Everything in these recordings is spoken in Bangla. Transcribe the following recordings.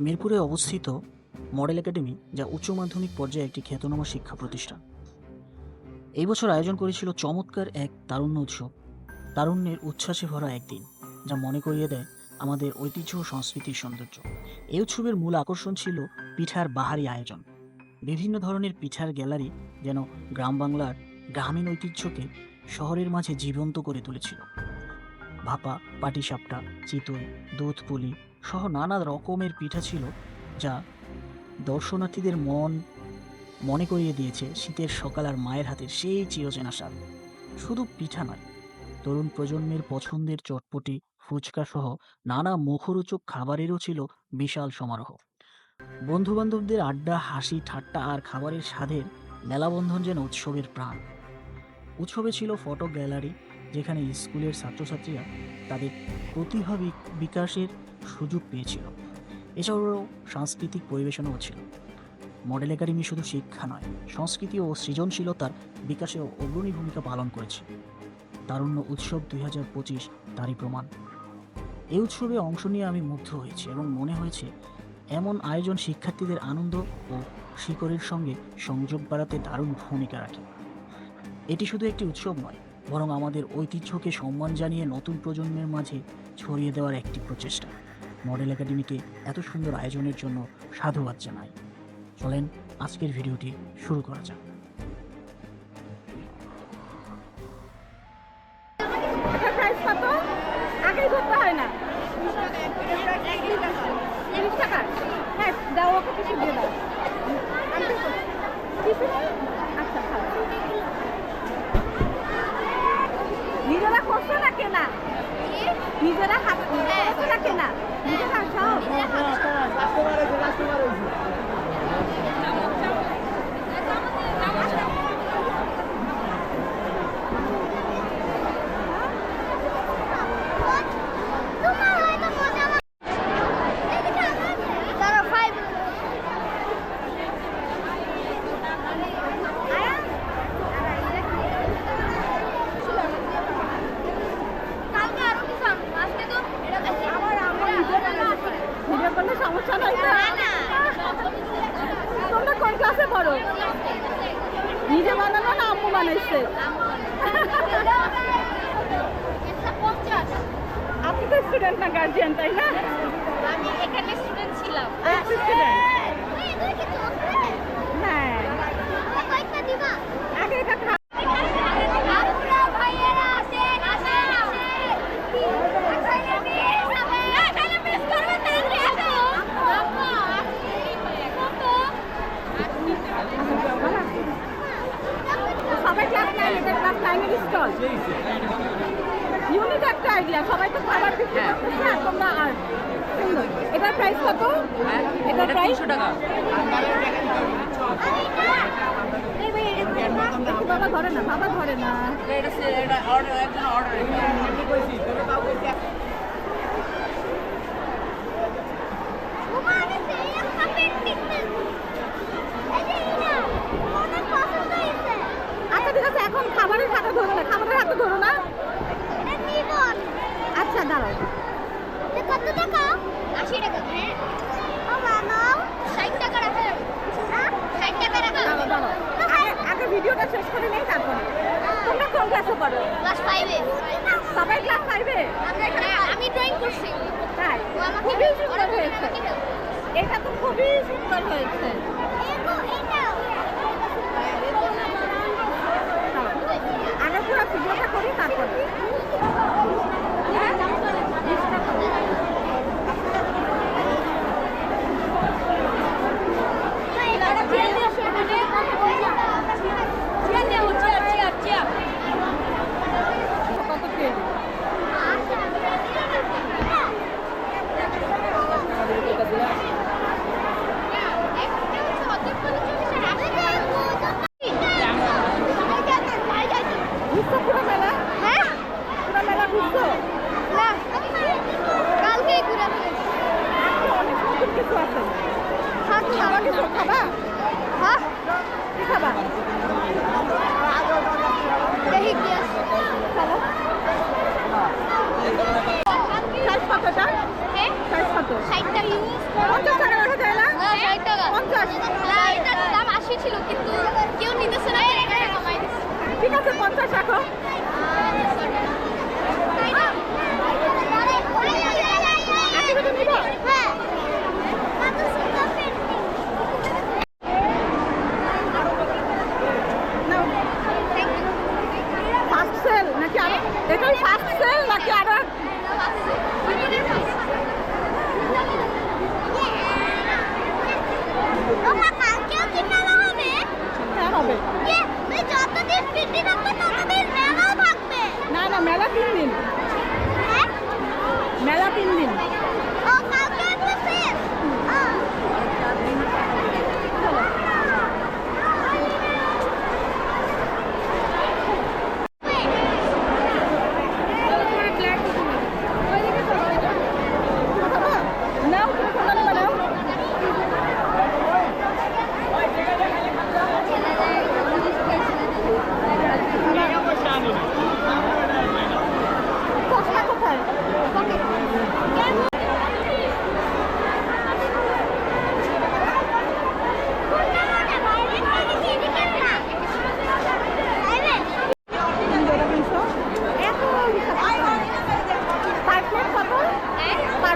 মিরপুরে অবস্থিত মডেল একাডেমি, যা উচ্চ মাধ্যমিক পর্যায়ে একটি খ্যাতনামা শিক্ষা প্রতিষ্ঠান। এই বছর আয়োজন করেছিল চমৎকার এক তারুণ্য উৎসব। তারুণ্যের উচ্ছ্বাসে ভরা একদিন, যা মনে করিয়ে দেয় আমাদের ঐতিহ্য ও সংস্কৃতির সৌন্দর্য। এই উৎসবের মূল আকর্ষণ ছিল পিঠার বাহারি আয়োজন। বিভিন্ন ধরনের পিঠার গ্যালারি যেন গ্রাম বাংলার গ্রামীণ ঐতিহ্যকে শহরের মাঝে জীবন্ত করে তুলেছিল। ভাপা, পাটিসাপটা, চিতই দুধ পুলি সহ নানা রকমের পিঠা ছিল যা দর্শনার্থীদের মন মনে করিয়ে দিয়েছে শীতের সকাল আর মায়ের হাতের সেই চিরচেনা স্বাদ। শুধু পিঠা নয়, তরুণ প্রজন্মের পছন্দের চটপটি ফুচকা সহ নানা মুখরোচক খাবারেরও ছিল বিশাল সমারোহ। বন্ধুবান্ধবদের আড্ডা, হাসি, ঠাট্টা আর খাবারের স্বাদের মেলাবন্ধন যেন উৎসবের প্রাণ। উৎসবে ছিল ফটো গ্যালারি, যেখানে স্কুলের ছাত্রছাত্রীরা তাদের প্রতিভা বিকাশের সুযোগ পেয়েছিল। এছাড়াও সাংস্কৃতিক পরিবেশনাও ছিল। মডেল একাডেমি শুধু শিক্ষা নয়, সংস্কৃতি ও সৃজনশীলতার বিকাশেও অগ্রণী ভূমিকা পালন করেছে। তারুণ্য উৎসব দুই হাজার পঁচিশ তারই প্রমাণ। এই উৎসবে অংশ নিয়ে আমি মুগ্ধ হয়েছি এবং মনে হয়েছে, এমন আয়োজন শিক্ষার্থীদের আনন্দ ও শিকড়ের সঙ্গে সংযোগ বাড়াতে দারুণ ভূমিকা রাখে। এটি শুধু একটি উৎসব নয়, বরং আমাদের ঐতিহ্যকে সম্মান জানিয়ে নতুন প্রজন্মের মাঝে ছড়িয়ে দেওয়ার একটি প্রচেষ্টা। মডেল একাডেমিকে এত সুন্দর আয়োজনের জন্য সাধুবাদ জানাই। চলেন, আজকের ভিডিওটি শুরু করা যাক। নিজেরা করছ না কেনা নিজেরা হাত থাকে না কেনা নিজেরা সব করলে সমস্যা না না তোমরা কোন ক্লাসে পড়ো? নিজে বানানো না আম্মু বানাইছে? আপনি তো স্টুডেন্ট না গার্জিয়ান তাই না? আমি এখানে স্টুডেন্ট ছিলাম। স্টুডেন্ট হ্যাঁ আগে এটা খা আপুরা ভাইয়েরা আসেন আসেন আসেন এখানে মিস হবে এখানে মিস করবে তাড়াতাড়ি আসো আম্মা কত সবাই ক্লাস নাইন এটা ক্লাস নাইনের স্টল ইউনিক একটা আইডিয়া সবাই তো খাবার বিক্রি করতেছে আর তোমরা আর সুন্দর এটার প্রাইস কত? এটার প্রাইস টাকা। বাবা ধরে না বাবা ধরে না। ওমা আমি সেই একটা পেন কিনতে এই যে এটা অনেক পছন্দ হয়েছে আচ্ছা ঠিক আছে এখন খাবারের হাতে ধরো না খাবারের হাতে ধরো না। আচ্ছা দাঁড়াও। এটা কত টাকা? আশি টাকা। হ্যাঁ? হ্যাঁ দাঁড়াও আগে আগে ভিডিওটা শেষ করে নেই তারপরে। তোমরা কোন ক্লাসে পড়ো? ক্লাস ফাইভে সবাই ক্লাস ফাইভে আমি ড্রয়িং করছি। তাই? খুবই সুন্দর হয়েছে। এটা তো খুবই সুন্দর হয়েছে।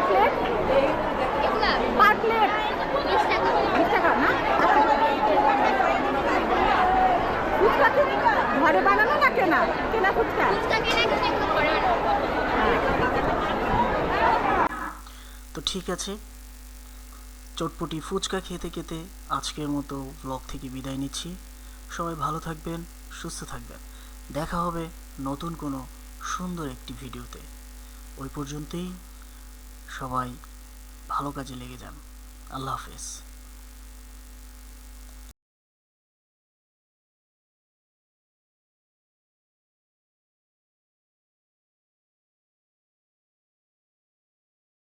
পার প্লেট পার প্লেট বিশ টাকা না? ফুচকা কি ঘরে বানানো না কেনা? কেনা ফুচকা? তো ঠিক আছে। চটপটি ফুচকা খেতে খেতে আজকের মতো ব্লগ থেকে বিদায় নিচ্ছি। সবাই ভালো থাকবেন সুস্থ থাকবেন। দেখা হবে নতুন কোনো সুন্দর একটি ভিডিওতে ওই পর্যন্তই। সবাই ভালো কাজে লেগে যান। আল্লাহ হাফেজ।